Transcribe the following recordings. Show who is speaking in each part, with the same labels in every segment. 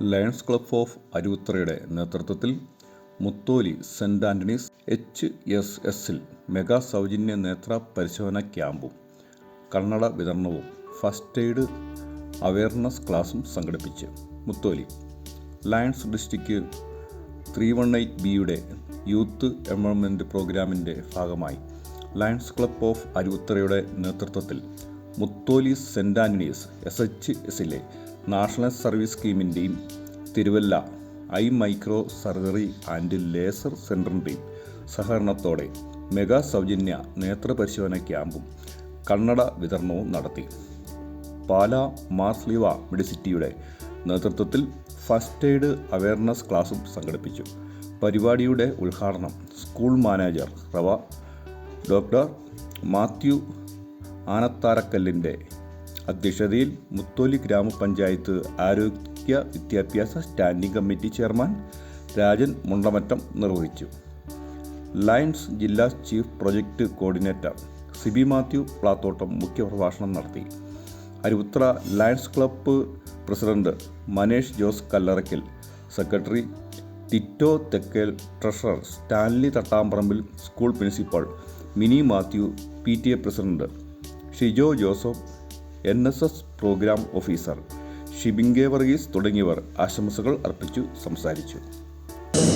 Speaker 1: Lions club of അരുവുത്രയുടെ നേതൃത്വത്തിൽ Mutholy saint Antony's H S എസിൽ മെഗാ സൗജന്യ നേത്ര പരിശോധന ക്യാമ്പും കണ്ണട വിതരണവും ഫസ്റ്റ് എയ്ഡ് അവയർനെസ് ക്ലാസും സംഘടിപ്പിച്ച്. Mutholy Lions district three one eight ബിയുടെ യൂത്ത് എംപ്ലോയ്മെന്റ് പ്രോഗ്രാമിന്റെ ഭാഗമായി ലയൺസ് ക്ലബ് ഓഫ് അരുവുത്രയുടെ നേതൃത്വത്തിൽ Mutholy saint Antony's S H എസിലെ national service സ്കീമിന്റെയും Thiruvalla eye micro surgery and laser സെന്ററിന്റെയും സഹകരണത്തോടെ മെഗാ സൗജന്യ നേത്രപരിശോധന ക്യാമ്പും കണ്ണട വിതരണവും നടത്തി. പാല മാർസ്ലിവ മെഡിസിറ്റിയുടെ നേതൃത്വത്തിൽ ഫസ്റ്റ് എയ്ഡ് അവയർനെസ് ക്ലാസും സംഘടിപ്പിച്ചു. പരിപാടിയുടെ ഉദ്ഘാടനം school manager Rev doctor Mathew ആനത്താരക്കല്ലിന്റെ അധ്യക്ഷതയിൽ മുത്തോലി ഗ്രാമപഞ്ചായത്ത് ആരോഗ്യ വിദ്യാഭ്യാസ standing committee chairman Rajan Mundamattam നിർവഹിച്ചു. ലയൺസ് ജില്ലാ chief project coordinator Siby Mathew Plathottam മുഖ്യപ്രഭാഷണം നടത്തി. Aruvithura Lions club president Manesh Jose Kallarackal secretary Tito Thekkel treasurer Stanley Thattamparambil school principal Mini Mathew P T A president Shijo Joseph N S S program officer ഷിബിംഗെ Varghese തുടങ്ങിയവർ ആശംസകൾ അർപ്പിച്ചു സംസാരിച്ചു.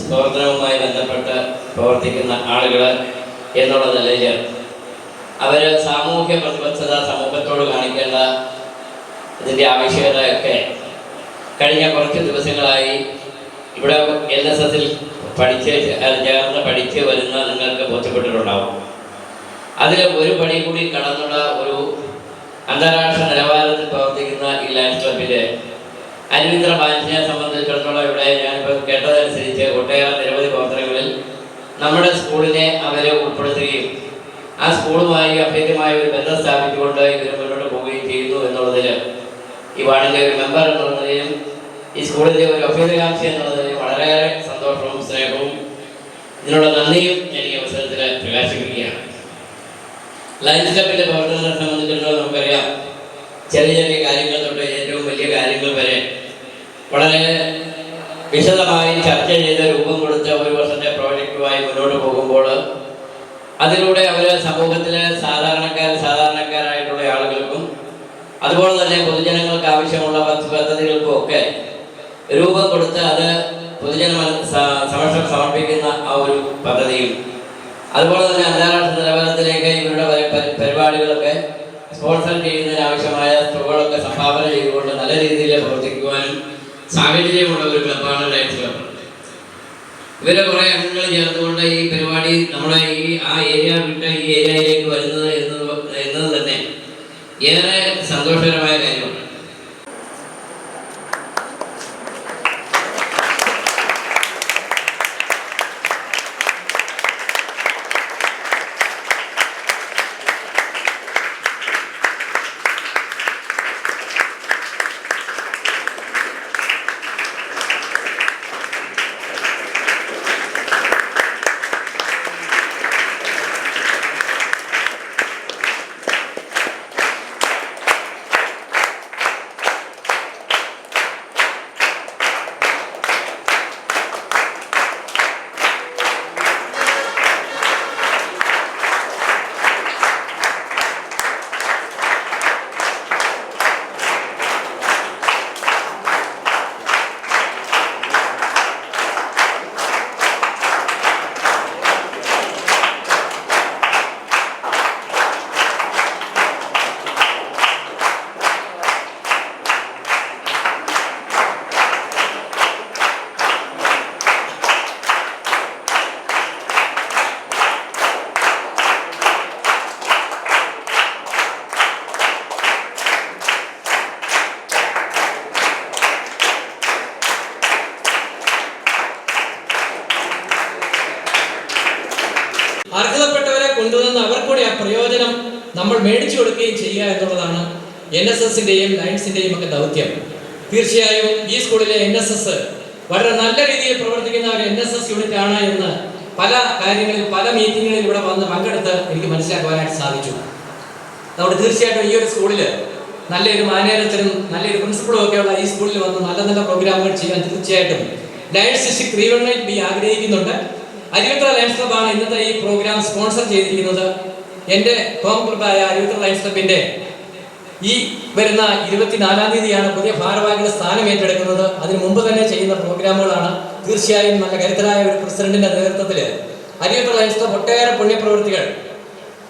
Speaker 2: പ്രവർത്തനവുമായി ബന്ധപ്പെട്ട് പ്രവർത്തിക്കുന്ന ആളുകൾ എന്നുള്ള നിലയിൽ അവർ സാമൂഹ്യ പ്രതിബദ്ധത സമൂഹത്തോട് കാണിക്കേണ്ട ഇതിന്റെ ആവശ്യകതയൊക്കെ കഴിഞ്ഞ കുറച്ച് ദിവസങ്ങളായി ഇവിടെ എൻ എസ് എസിൽ പഠിച്ച് ചേർന്ന് പഠിച്ച് വരുന്ന നിങ്ങൾക്ക് ബോധ്യപ്പെട്ടിട്ടുണ്ടാവും. അതിൽ ഒരു പടി കൂടി കടന്നുള്ള ഒരു അന്താരാഷ്ട്ര നിലവാരത്തിൽ പ്രവർത്തിക്കുന്ന ഈ ലയൺസ് ക്ലബിലെ അരുവിന്ദ്ര ബാലനെ സംബന്ധിച്ചിടത്തോളം ഇവിടെ ഞാനിപ്പോൾ കേട്ടതനുസരിച്ച് ഒട്ടേറെ നിരവധി പ്രവർത്തനങ്ങളിൽ നമ്മുടെ സ്കൂളിനെ അവരെ ഉൾപ്പെടുത്തുകയും ആ സ്കൂളുമായി അഭേദ്യമായ ഒരു ബന്ധം സ്ഥാപിച്ചുകൊണ്ട് ഇവർ മുന്നോട്ട് പോവുകയും ചെയ്യുന്നു എന്നുള്ളതിൽ ഈ വാർഡിന്റെ ഒരു മെമ്പർ എന്നുള്ളതിലും ഈ സ്കൂളിന്റെ ഒരു അഭ്യുതകാംക്ഷ എന്നുള്ളതിലും വളരെയേറെ സന്തോഷവും സ്നേഹവും ഇതിനുള്ള നന്ദിയും ഞാൻ ഈ അവസരത്തിൽ പ്രകാശിപ്പിക്കുകയാണ്. ലയൻസ് ക്ലബിന്റെ പ്രവർത്തനത്തെ സംബന്ധിച്ചിടത്തോളം നമുക്കറിയാം ചെറിയ ചെറിയ കാര്യങ്ങൾ തൊട്ട് ഏറ്റവും വലിയ കാര്യങ്ങൾ വരെ വളരെ വിശദമായി ചർച്ച ചെയ്ത് രൂപം കൊടുത്ത ഒരു വർഷത്തെ പ്രോജക്റ്റുമായി മുന്നോട്ട് പോകുമ്പോൾ അതിലൂടെ അവർ സമൂഹത്തിലെ സാധാരണക്കാർ സാധാരണക്കാരായിട്ടുള്ള ആളുകൾക്കും അതുപോലെ തന്നെ പൊതുജനങ്ങൾക്ക് ആവശ്യമുള്ള പദ്ധ- പദ്ധതികൾക്കും ഒക്കെ രൂപം കൊടുത്ത് അത് പൊതുജന സമക്ഷം സമർപ്പിക്കുന്ന ആ ഒരു പദ്ധതിയും അതുപോലെ തന്നെ അന്താരാഷ്ട്ര നിലവാരത്തിലേക്ക് ഇവരുടെ പരി- പരി- പരിപാടികളൊക്കെ സ്പോൺസർ ചെയ്യുന്നതിന് ആവശ്യമായ തുകകളൊക്കെ സംഭാവന ചെയ്തുകൊണ്ട് നല്ല രീതിയിൽ പ്രവർത്തിക്കുവാനും സാഹചര്യമുള്ള ഒരു ക്ലബ്ബാണ് ലയൺസ് ക്ലബ്ബ് ഇവരെ കുറെ അംഗങ്ങൾ ചേർത്തുകൊണ്ട് ഈ പരിപാടി നമ്മുടെ ഈ ആ ഏരിയ വിട്ട് ഈ ഏരിയയിലേക്ക് വരുന്നത് എന്നത് എന്നത് തന്നെ ഏറെ സന്തോഷകരമായ കാര്യമാണ്
Speaker 3: പ്രയോജനം നമ്മൾ മേടിച്ചു കൊടുക്കുകയും ചെയ്യുക എന്നുള്ളതാണ് എൻ എസ് എസിന്റെയും ലയൻസിന്റെയും ഒക്കെ ദൗത്യം. തീർച്ചയായും ഈ സ്കൂളിലെ എൻ എസ് എസ് വളരെ നല്ല രീതിയിൽ പ്രവർത്തിക്കുന്ന ഒരു എൻ എസ് എസ് യൂണിറ്റ് ആണ് എന്ന് പല കാര്യങ്ങളിൽ പല മീറ്റിങ്ങുകളിൽ ഇവിടെ വന്ന് പങ്കെടുത്ത് എനിക്ക് മനസ്സിലാക്കുവാനായിട്ട് സാധിച്ചു. അതുകൊണ്ട് തീർച്ചയായിട്ടും ഈ ഒരു സ്കൂളിൽ നല്ലൊരു മാനേജത്തിനും നല്ലൊരു പ്രിൻസിപ്പളും ഒക്കെയുള്ള ഈ സ്കൂളിൽ വന്ന് നല്ല നല്ല പ്രോഗ്രാമുകൾ ചെയ്യാൻ തീർച്ചയായിട്ടും ഡിസ്ട്രിക്ട് ത്രീ ബി ആഗ്രഹിക്കുന്നുണ്ട്. അരുവിത്ര ലയൺസ് ക്ലബ്ബാണ് ഇന്നത്തെ ഈ പ്രോഗ്രാം സ്പോൺസർ ചെയ്തിരിക്കുന്നത്. എന്റെ ഹോം ക്ലബ്ബായ അരുവിത്ര ലയൺസ് ക്ലബിന്റെ ഈ വരുന്ന ഇരുപത്തിനാലാം തീയതിയാണ് പുതിയ ഭാരവാഹികളുടെ സ്ഥാനം ഏറ്റെടുക്കുന്നത്. അതിനു മുമ്പ് തന്നെ ചെയ്യുന്ന പ്രോഗ്രാമുകളാണ്. തീർച്ചയായും നല്ല കരുത്തരായ ഒരു പ്രസിഡന്റിന്റെ നേതൃത്വത്തിൽ അരിയത്തുള്ള ലയൻസ് ഒട്ടേറെ പുണ്യപ്രവൃത്തികൾ.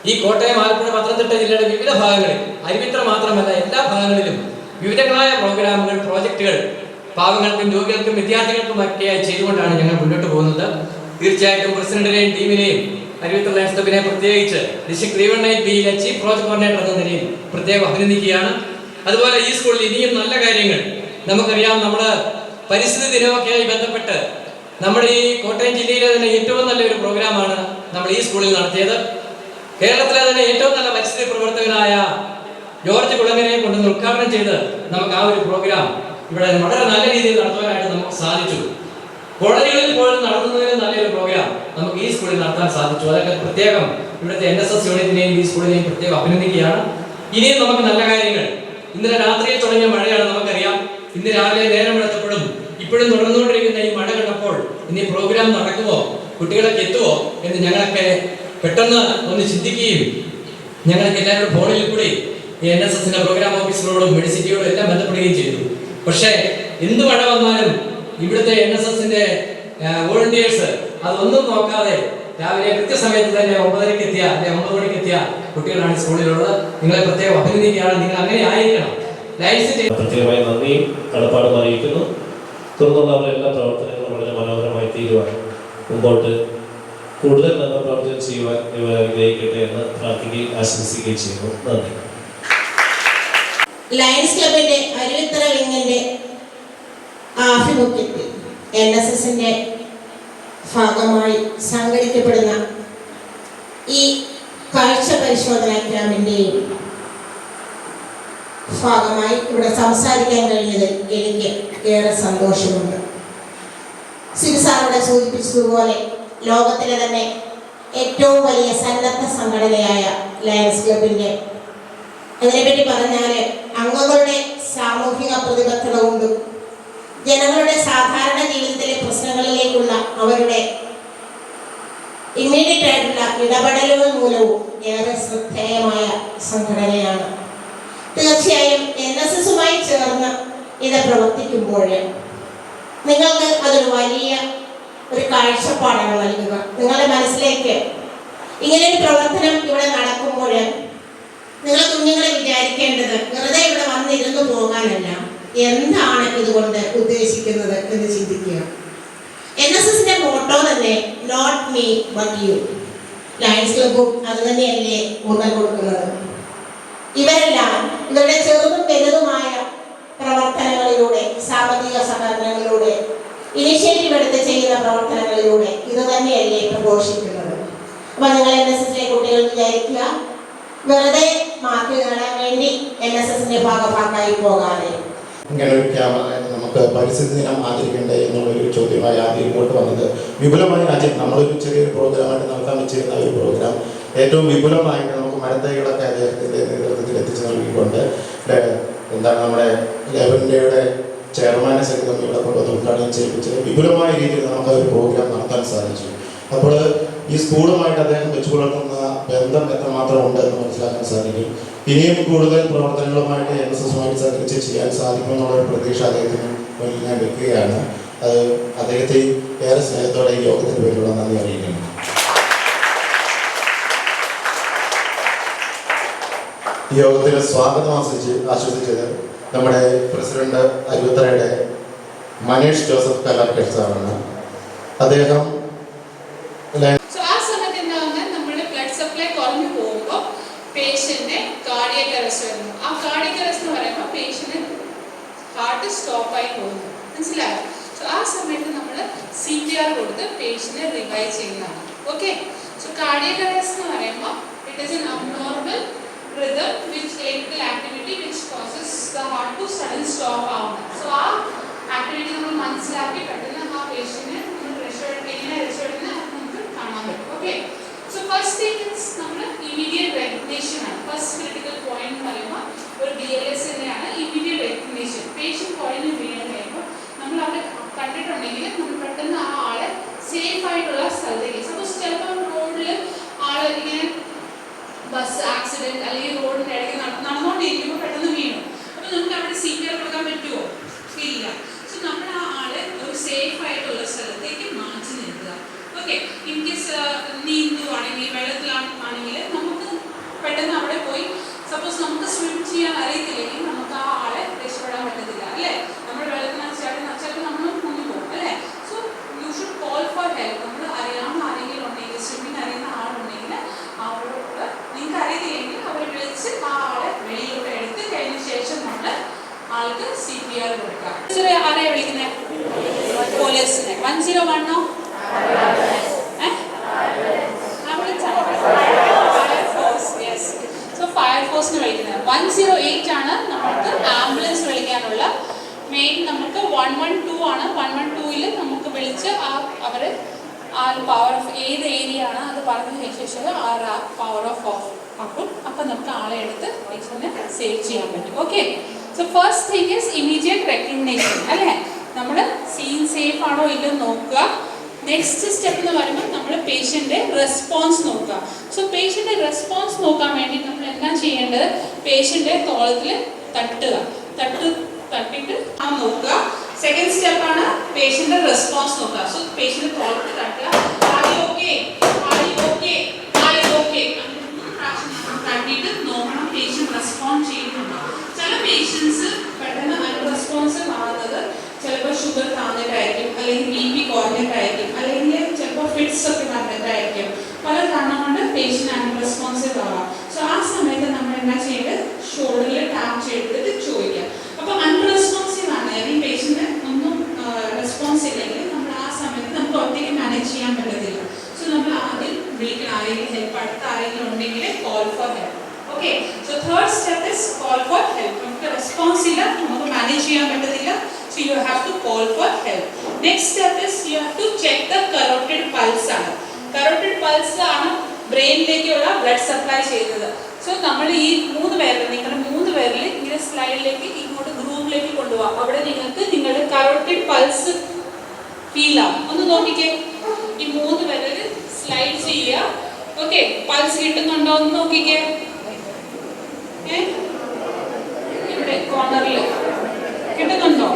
Speaker 3: ഈ കോട്ടയം ആലപ്പുഴ പത്തനംതിട്ട ജില്ലയുടെ വിവിധ ഭാഗങ്ങളിൽ അരിവിത്ര മാത്രമല്ല എല്ലാ ഭാഗങ്ങളിലും വിവിധങ്ങളായ പ്രോഗ്രാമുകൾ പ്രോജക്റ്റുകൾ പാവങ്ങൾക്കും രോഗികൾക്കും വിദ്യാർത്ഥികൾക്കും ഒക്കെയായി ചെയ്തുകൊണ്ടാണ് ഞങ്ങൾ മുന്നോട്ട് പോകുന്നത്. തീർച്ചയായിട്ടും പ്രസിഡന്റിനെയും ടീമിനെയും ക്ലബിനെ പ്രത്യേകിച്ച് district three one nine chief project coordinator എന്ന നിലയിൽ പ്രത്യേകം അഭിനന്ദിക്കുകയാണ്. അതുപോലെ ഈ സ്കൂളിൽ ഇനിയും നല്ല കാര്യങ്ങൾ. നമുക്കറിയാം നമ്മൾ പരിസ്ഥിതി ദിനമൊക്കെയായി ബന്ധപ്പെട്ട് നമ്മുടെ ഈ കോട്ടയം ജില്ലയിലെ തന്നെ ഏറ്റവും നല്ലൊരു പ്രോഗ്രാമാണ് നമ്മൾ ഈ സ്കൂളിൽ നടത്തിയത്. കേരളത്തിലെ തന്നെ ഏറ്റവും നല്ല പരിസ്ഥിതി പ്രവർത്തകനായ ജോർജ് കുളങ്ങനെ കൊണ്ടുവന്ന് ഉദ്ഘാടനം ചെയ്ത് നമുക്ക് ആ ഒരു പ്രോഗ്രാം ഇവിടെ വളരെ നല്ല രീതിയിൽ നടത്തുവാനായിട്ട് നമുക്ക് സാധിച്ചു. കോളേജുകളിൽ പോലും നടത്തുന്നതിന് നല്ലൊരു പ്രോഗ്രാം നമുക്ക് ഈ സ്കൂളിൽ നടത്താൻ സാധിച്ചു. അതൊക്കെ പ്രത്യേകം ഇവിടുത്തെ എൻ എസ് എസ് യൂണിറ്റിനെയും ഈ സ്കൂളിനെയും പ്രത്യേകം അഭിനന്ദിക്കുകയാണ്. ഇനിയും നമുക്ക് നല്ല കാര്യങ്ങൾ. ഇന്നലെ രാത്രിയിൽ തുടങ്ങിയ മഴയാണ് നമുക്കറിയാം. ഇന്ന് രാവിലെ നേരം എടുത്തപ്പോഴും ഇപ്പോഴും തുടർന്നുകൊണ്ടിരിക്കുന്ന ഈ മഴ കണ്ടപ്പോൾ ഇനി പ്രോഗ്രാം നടക്കുമോ? കുട്ടികളൊക്കെ എത്തുമോ എന്ന് ഞങ്ങളൊക്കെ പെട്ടെന്ന് ഒന്ന് ചിന്തിക്കുകയും ഞങ്ങൾക്ക് എല്ലാവരും ഫോണിൽ കൂടി എൻ എസ് എസിന്റെ പ്രോഗ്രാം ഓഫീസറോടും മെഡിസിറ്റിയോടും എല്ലാം ബന്ധപ്പെടുകയും ചെയ്തു. പക്ഷേ എന്ത് മഴ വന്നാലും ഇവിടുത്തെ എൻ എസ് എസിന്റെ വോളണ്ടിയേഴ്സ് അതൊന്നും നോക്കാതെ രാവിലെ കൃത്യസമയത്ത് തന്നെ ഒമ്പതരയ്ക്ക് എത്തിയ അല്ലെ ഒമ്പത് മണിക്ക് എത്തിയ കുട്ടികളാണ് സ്കൂളിലുള്ളത്. നിങ്ങളെ പ്രത്യേകം അഭിനന്ദിക്കുകയാണ്. നിങ്ങൾ അങ്ങനെ ആയിരിക്കണം.
Speaker 4: പ്രത്യേകമായി നന്ദിയും കടപ്പാടും അറിയിക്കുന്നു. തുടർന്നുള്ള അവരുടെ എല്ലാ പ്രവർത്തനങ്ങളും വളരെ മനോഹരമായി തീരുവാൻ മുമ്പോട്ട് കൂടുതൽ നല്ല പ്രവർത്തനം ചെയ്യുവാൻ ഇവർ ആഗ്രഹിക്കട്ടെ എന്ന് പ്രാർത്ഥിക്കുകയും ആശംസിക്കുകയും ചെയ്യുന്നു. നന്ദി.
Speaker 5: ലയൻസ് ക്ലബിന്റെ അരുവിത്തറ വിങ്ങിന്റെ ആഭിമുഖ്യത്തിൽ എൻ എസ് ഭാഗമായി സംഘടിക്കപ്പെടുന്ന ഈ കാഴ്ച പരിശോധന ഗ്രാമിന്റെയും ഭാഗമായി ഇവിടെ സംസാരിക്കാൻ കഴിഞ്ഞതിൽ എനിക്ക് ഏറെ സന്തോഷമുണ്ട്. സിരിസാറിവിടെ സൂചിപ്പിച്ചതുപോലെ ലോകത്തിലെ തന്നെ ഏറ്റവും വലിയ സന്നദ്ധ സംഘടനയായ ലയൻസ് ക്ലബിന്റെ അതിനെപ്പറ്റി പറഞ്ഞാൽ അംഗങ്ങളുടെ സാമൂഹിക പ്രതിബദ്ധത കൊണ്ടും ജനങ്ങളുടെ സാധാരണ ജീവിതത്തിലെ പ്രശ്നങ്ങളിലേക്കുള്ള അവരുടെ ഇമ്മീഡിയറ്റ് ആയിട്ടുള്ള ഇടപെടലുകൾ മൂലവും ഏറെ ശ്രദ്ധേയമായ സംഘടനയാണ്. തീർച്ചയായും എൻ എസ് എസുമായി ചേർന്ന് ഇത് പ്രവർത്തിക്കുമ്പോൾ നിങ്ങൾക്ക് അതൊരു വലിയ ഒരു കാഴ്ചപ്പാടാണ് നൽകുക. നിങ്ങളുടെ മനസ്സിലേക്ക് ഇങ്ങനെ ഒരു പ്രവർത്തനം ഇവിടെ നടക്കുമ്പോൾ നിങ്ങൾ കുഞ്ഞുങ്ങളെ വിചാരിക്കേണ്ടത് വെറുതെ ഇവിടെ വന്നിരുന്നു പോകാനല്ല. എന്താണ് ഇതുകൊണ്ട് ഉദ്ദേശിക്കുന്നത് എന്ന് ചിന്തിക്കുക. എൻ എസ് എസിന്റെ മോട്ടോ തന്നെ not me but you Lions ക്ലബും അത് തന്നെയല്ലേ ഊന്നൽ കൊടുക്കുന്നത്. ഇവരെല്ലാം ഇവരുടെ ചെറുതും വലുതുമായ പ്രവർത്തനങ്ങളിലൂടെ സാമ്പത്തിക സഹകരണങ്ങളിലൂടെ ഇനിഷ്യേറ്റീവ് എടുത്ത് ചെയ്യുന്ന പ്രവർത്തനങ്ങളിലൂടെ ഇത് തന്നെയല്ലേ പ്രഘോഷിക്കുന്നത്. അപ്പൊ നിങ്ങൾ എൻ എസ് എസിലെ കുട്ടികൾ വിചാരിക്കുക വെറുതെ മാർക്ക് നേടാൻ വേണ്ടി എൻ എസ് എസിന്റെ ഭാഗഭാഗമായി പോകാതെ.
Speaker 6: ക്യാമറ നമുക്ക് പരിസ്ഥിതി ദിനം ആചരിക്കേണ്ടത് എന്നുള്ളൊരു ചോദ്യമായി ആദ്യം ഇങ്ങോട്ട് വന്നത്. വിപുലമായി ആചരിക്കും നമ്മളൊരു ചെറിയൊരു പ്രോഗ്രാമായിട്ട് നടത്താൻ വെച്ചിരുന്ന ഒരു പ്രോഗ്രാം ഏറ്റവും വിപുലമായിട്ട് നമുക്ക് മരത്തൈകളൊക്കെ അദ്ദേഹത്തിന്റെ നേതൃത്വത്തിൽ എത്തിച്ചു നൽകിക്കൊണ്ട് എന്താണ് നമ്മുടെ ലെവൻഡയുടെ ചെയർമാനെ സഹിതം ഇവിടെ കൊണ്ടുവന്ന് ഉദ്ഘാടനം ചെയ്യിപ്പിച്ച് വിപുലമായ രീതിയിൽ നമുക്ക് ഒരു പ്രോഗ്രാം നടത്താൻ സാധിച്ചു. അപ്പോൾ ഈ സ്കൂളുമായിട്ട് അദ്ദേഹം വെച്ചു പുലർത്തുന്ന ബന്ധം എത്രമാത്രം ഉണ്ട് എന്ന് മനസ്സിലാക്കാൻ സാധിക്കും. ഇനിയും കൂടുതൽ പ്രവർത്തനങ്ങളുമായിട്ട് എൻ എസ് എസുമായിട്ട് സഹകരിച്ച് ചെയ്യാൻ സാധിക്കും എന്നുള്ളൊരു പ്രതീക്ഷ അദ്ദേഹത്തിന് മുന്നിൽ ഞാൻ വെക്കുകയാണ്. അത് അദ്ദേഹത്തെ ഏറെ സ്നേഹത്തോടെ ഈ യോഗത്തിന് പേരിലുള്ള നന്ദി അറിയിക്കുന്നു. ഈ യോഗത്തിന് സ്വാഗതം ആസ്വദിച്ച് ആശ്വസിച്ചത് നമ്മുടെ പ്രസിഡന്റ് അരുവത്തറയുടെ മനീഷ് ജോസഫ് കലാക്കർ സാറാണ് അദ്ദേഹം
Speaker 7: നമ്മുടെ ബ്ലഡ് സപ്ലൈ കുറഞ്ഞു. പേഷ്യന്റ് കാർഡിയക് അറസ്റ്റ് വരുന്നു. ആ കാർഡിയക് അറസ്റ്റ് എന്ന് പറയുമ്പോൾ പേഷ്യന്റ് ഹാർട്ട് സ്റ്റോപ്പ് ആയി പോകുന്നു. മനസ്സിലായോ? സോ ആ സമയത്ത് നമ്മൾ സി പി ആർ കൊടുത്ത് പേഷ്യന്റിനെ റിവൈവ് ചെയ്യുന്നതാണ്. ഓക്കെ സോ കാർഡിയക് അറസ്റ്റ് എന്ന് പറയുമ്പോൾ it is an abnormal rhythm which electrical activity which causes the heart to sudden stop ആവുന്നത് സോ ആ ആക്ടിവിറ്റി നമ്മൾ മനസ്സിലാക്കി പെട്ടെന്ന് ആ പേഷ്യന്റിനെ നമ്മൾ രക്ഷപ്പെടുത്തി എങ്ങനെ രക്ഷപ്പെടുത്തുന്നത് അത് നമുക്ക് കാണാൻ പറ്റും ഓക്കെ സോ ഫസ്റ്റ് തിങ് നമ്മൾ ഇമീഡിയറ്റ് റെക്കഗ്നേഷൻ ആണ് ഫസ്റ്റ് ക്രിട്ടിക്കൽ പോയിന്റ് എന്ന് പറയുമ്പോൾ ഒരു ബി എൽ എസ് സ്ഥലത്തേക്ക് സപ്പോസ് ചിലപ്പോൾ റോഡിൽ ആൾ ഇങ്ങനെ ബസ് ആക്സിഡന്റ് അല്ലെങ്കിൽ റോഡിന്റെ ഇടയ്ക്ക് നട- നടന്നുകൊണ്ടിരിക്കുമ്പോൾ പെട്ടെന്ന് വീണു അപ്പൊ നമുക്ക് അവിടെ സി പി ആർ കൊടുക്കാൻ പറ്റുമോ ഇല്ല സോ നമ്മൾ ആ ആളെ ഒരു സേഫ് ആയിട്ടുള്ള സ്ഥലത്തേക്ക് മാറ്റി നിർത്തുക ഓക്കെ ഇൻ കേസ് നീന്തുവാണെങ്കിൽ വെള്ളത്തിലാണെങ്കിൽ നമുക്ക് പെട്ടെന്ന് അവിടെ പോയി സപ്പോസ് നമുക്ക് സ്വിം ചെയ്യാൻ അറിയത്തില്ലെങ്കിൽ നമുക്ക് ആ ആളെ രക്ഷപ്പെടാൻ പറ്റത്തില്ല അല്ലേ നമ്മൾ വെള്ളത്തിനകത്ത് ചാടി ചിലപ്പോൾ നമ്മൾ മുങ്ങി പോകും അല്ലേ so you should call for help നമ്മൾ അറിയാവുന്ന ആരെങ്കിലും ഉണ്ടെങ്കിൽ സ്വിമ്മിങ് അറിയുന്ന ആളുണ്ടെങ്കിൽ അവരോട് നിങ്ങൾക്ക് അറിയത്തില്ലെങ്കിൽ അവരെ വിളിച്ച് ആ ആളെ വെളിയിലോട്ട് എടുത്ത് കഴിഞ്ഞ ശേഷം നമ്മൾ ആൾക്ക് സി പി ആർ കൊടുക്കാം സീറോ ആരെയാ വിളിക്കുന്നത് പോലീസിനെ വൺ സീറോ വണ്ണോ സോ ഫയർഫോഴ്സിന് വിളിക്കുന്നത്. വൺ സീറോ എയ്റ്റ് ആണ് നമുക്ക് ആംബുലൻസ് വിളിക്കാനുള്ള. മെയിൻ നമുക്ക് വൺ വൺ ടു ആണ്. വൺ വൺ ടൂവിൽ നമുക്ക് വിളിച്ച് ആ അവർ ആ പവർ ഓഫ് ഏത് ഏരിയ ആണ് അത് പറഞ്ഞതിന് ശേഷം ആ പവർ ഓഫ് ഓഫ് ആക്കും. അപ്പം നമുക്ക് ആളെ എടുത്ത് പേഷ്യനെ സേവ് ചെയ്യാൻ പറ്റും. Okay so first thing is immediate recognition അല്ലേ? നമ്മൾ സീൻ സേഫ് ആണോ ഇല്ലെന്ന് നോക്കുക. നെക്സ്റ്റ് സ്റ്റെപ്പ് എന്ന് പറയുമ്പോൾ നമ്മൾ പേഷ്യന്റെ റെസ്പോൺസ് നോക്കുക. സോ പേഷ്യന്റെ റെസ്പോൺസ് നോക്കാൻ വേണ്ടി നമ്മൾ എന്താ ചെയ്യേണ്ടത്? പേഷ്യന്റെ തോളത്തിൽ തട്ടുക. തട്ട് തട്ടിട്ട് ആ നോക്കുക. സെക്കൻഡ് സ്റ്റെപ്പാണ് പേഷ്യന്റെ റെസ്പോൺസ് നോക്കുക. സോ പേഷ്യന്റെ തോളത്തിൽ തട്ടുക ആയി ഓക്കെ ആയി ഓക്കെ ആയി ഓക്കെ തട്ടിയിട്ട് നോക്കണം പേഷ്യന്റ് റെസ്പോണ്ട് ചെയ്യുന്നുണ്ടോ ചില പേഷ്യൻസ് പെട്ടെന്ന് അൺറെസ്പോൺസീവ് ആകുന്നത് ചിലപ്പോൾ ഷുഗർ താന്നിട്ടായിരിക്കും അല്ലെങ്കിൽ ബി പി കുറഞ്ഞിട്ടായിരിക്കും അല്ലെങ്കിൽ ചിലപ്പോൾ ഫിറ്റ്സ് ഒക്കെ വന്നിട്ടായിരിക്കും പല കാരണം കൊണ്ട് പേഷ്യന്റ് അൺറെസ്പോൺസീവ് ആവാം സോ ആ സമയത്ത് നമ്മൾ എന്താ ചെയ്യേണ്ടത് ഷോൾഡറിൽ ടാപ്പ് ചെയ്തിട്ട് ചോദിക്കുക അപ്പോൾ അൺറെസ്പോൺസീവ് ആണ് അല്ലെങ്കിൽ പേഷ്യന്റ് ഒന്നും റെസ്പോൺസ് ഇല്ലെങ്കിൽ നമ്മൾ ആ സമയത്ത് നമുക്ക് ഒറ്റയ്ക്ക് മാനേജ് ചെയ്യാൻ പറ്റത്തില്ല സോ നമ്മൾ ആദ്യം വിളിക്കണം ആരെങ്കിലും ഹെൽപ്പ് അടുത്ത ആരെങ്കിലും ഉണ്ടെങ്കിൽ call for help okay so third step is call for help നമുക്ക് റെസ്പോൺസ് ഇല്ല നമുക്ക് മാനേജ് ചെയ്യാൻ പറ്റത്തില്ല. So you have to call for help next step is you have to check the carotid pulse ആണ്. Carotid pulse ആണ് ബ്രെയിനിലേക്കുള്ള blood supply ചെയ്യുന്നത് so നമ്മൾ ഈ മൂന്ന് പേരിൽ നിങ്ങളുടെ മൂന്ന് പേരിൽ ഇങ്ങനെ സ്ലൈഡിലേക്ക് ഇങ്ങോട്ട് ഗ്രൂപ്പിലേക്ക് കൊണ്ടുപോകാം അവിടെ നിങ്ങൾക്ക് നിങ്ങളുടെ കറോട്ടഡ് പൾസ് ഫീൽ ആവും. ഒന്ന് നോക്കിക്കേ. ഈ മൂന്ന് പേരിൽ സ്ലൈഡ് ചെയ്യുക. ഓക്കെ പൾസ് കിട്ടുന്നുണ്ടോ എന്ന് നോക്കിക്കേ? ഇവിടെ കോർണറിൽ കിട്ടുന്നുണ്ടോ?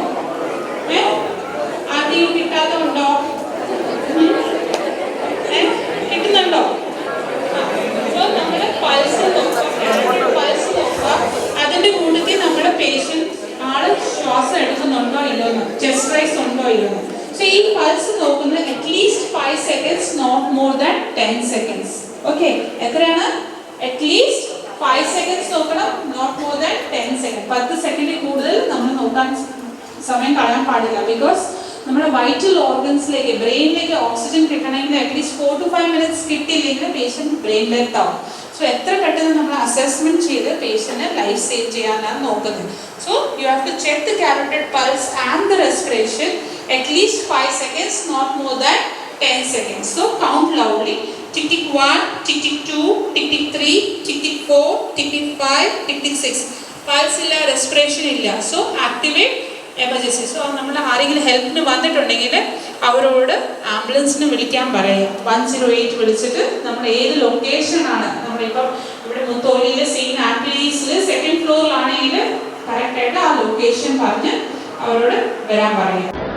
Speaker 7: ആദ്യം കിട്ടാത്തതുണ്ടോ? കിട്ടുന്നുണ്ടോ? സോ നമ്മൾ പൾസ് നോക്കുക പൾസ് നോക്കുക അതിന്റെ കൂട്ടത്തിൽ നമ്മുടെ പേഷ്യന്റ് ആൾ ശ്വാസം എടുക്കുന്നുണ്ടോ ഇല്ലോന്ന് ചെസ്റ്റ് റൈസ് ഉണ്ടോ ഇല്ലോന്ന് സോ ഈ പൾസ് നോക്കുന്നത് at least five seconds not more than ten seconds okay എത്രയാണ്? അറ്റ്ലീസ്റ്റ് ഫൈവ് സെക്കൻഡ്സ് നോക്കണം not more than ten second പത്ത് സെക്കൻഡിൽ കൂടുതൽ നമ്മൾ നോക്കാൻ സമയം കളയാൻ പാടില്ല. ബിക്കോസ് നമ്മുടെ വൈറ്റൽ ഓർഗൻസിലേക്ക് ബ്രെയിനിലേക്ക് ഓക്സിജൻ കിട്ടണമെങ്കിൽ at least four to five minutes കിട്ടിയില്ലെങ്കിൽ പേഷ്യന്റ് ബ്രെയിൻ ഡെത്ത് ആവും. സോ എത്ര പെട്ടെന്ന് നമ്മൾ അസസ്മെന്റ് ചെയ്ത് പേഷ്യന്റ് ലൈഫ് സേവ് ചെയ്യാനാണ് നോക്കുന്നത്. So you have to check the carotid pulse and the respiration at least five seconds not more than ten seconds so count loudly tick tick one tick tick two tick tick three tick tick four tick tick five tick tick six pulse ഇല്ല respiration ഇല്ല. So activate emergency so നമ്മൾ ആരെങ്കിലും ഹെൽപ്പിന് വന്നിട്ടുണ്ടെങ്കിൽ അവരോട് ആംബുലൻസിന് വിളിക്കാൻ പറയുക one zero eight വിളിച്ചിട്ട് നമ്മൾ ഏത് ലൊക്കേഷനാണ് നമ്മളിപ്പം ഇവിടെ മുത്തോലിയിൽ സെയിൻ ആംബുലൻസിൽ സെക്കൻഡ് ഫ്ലോറിലാണെങ്കിൽ കറക്റ്റായിട്ട് ആ ലൊക്കേഷൻ പറഞ്ഞ് അവരോട് വരാൻ പറയുക